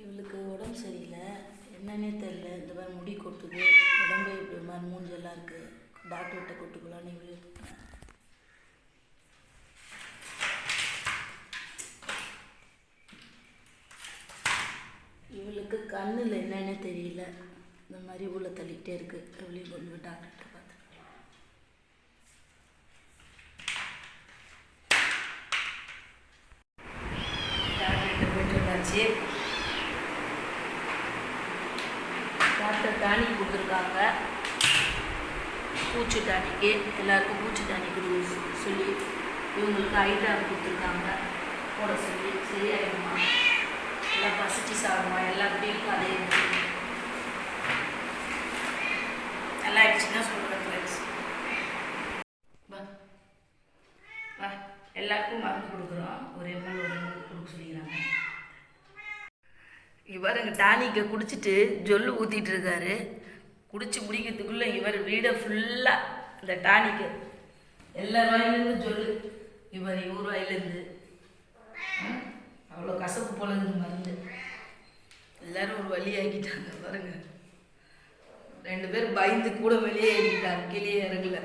இவளுக்கு உடம்பு சரியில்லை. என்னன்னே தெரில இந்த மாதிரி முடி கொட்டுது. உடம்பு இப்படி மாதிரி மூஞ்செல்லாம் இருக்குது டாக்டர்கிட்ட கொட்டுக்கலான்னு இவ்வளோ இவளுக்கு கண்ணில் என்னன்னே தெரியல. இந்த மாதிரி உள்ள தள்ளிக்கிட்டே இருக்கு. இவளையும் கொண்டு போய் டாக்டர்கிட்ட பார்த்து டாக்டர்கிட்ட போயிட்டு வந்தாச்சு. டாக்டர் டானிக் கொடுத்துருக்காங்க. பூச்சி டானிக்கு எல்லாருக்கும் பூச்சி டானிக் சொல்லி இவங்களுக்கு ஐட்ராப் கொடுத்துருக்காங்க. போட சொல்லி சரியாயிடுமா? எல்லாம் பசிச்சு சாப்பிடுமா? எல்லாத்தையும் அதே நல்லா ஆயிடுச்சுன்னா சொல்கிறேன் ஃப்ரெண்ட்ஸ் வா. வா. எல்லாருக்கும் மருந்து கொடுக்குறோம். ஒரு எம்எல் ஒரு எம்எல் இவர் டானிக்கை குடிச்சிட்டு ஜொல்லு ஊற்றிட்டு இருக்காரு குடிச்சு முடிக்கிறதுக்குள்ளே இவர் வீடை ஃபுல்லாக இந்த டானிக்கு எல்லா வாயிலேருந்து ஜொல்லு. இவர் இவர் வாயிலேருந்து. அவ்வளோ கசப்பு போல மருந்து. எல்லாரும் ஒரு வழி ஆக்கிட்டாங்க பாருங்க. ரெண்டு பேர் பயந்து கூட வெளியே ஏறிக்கிட்டாங்க கீழே இறங்கல.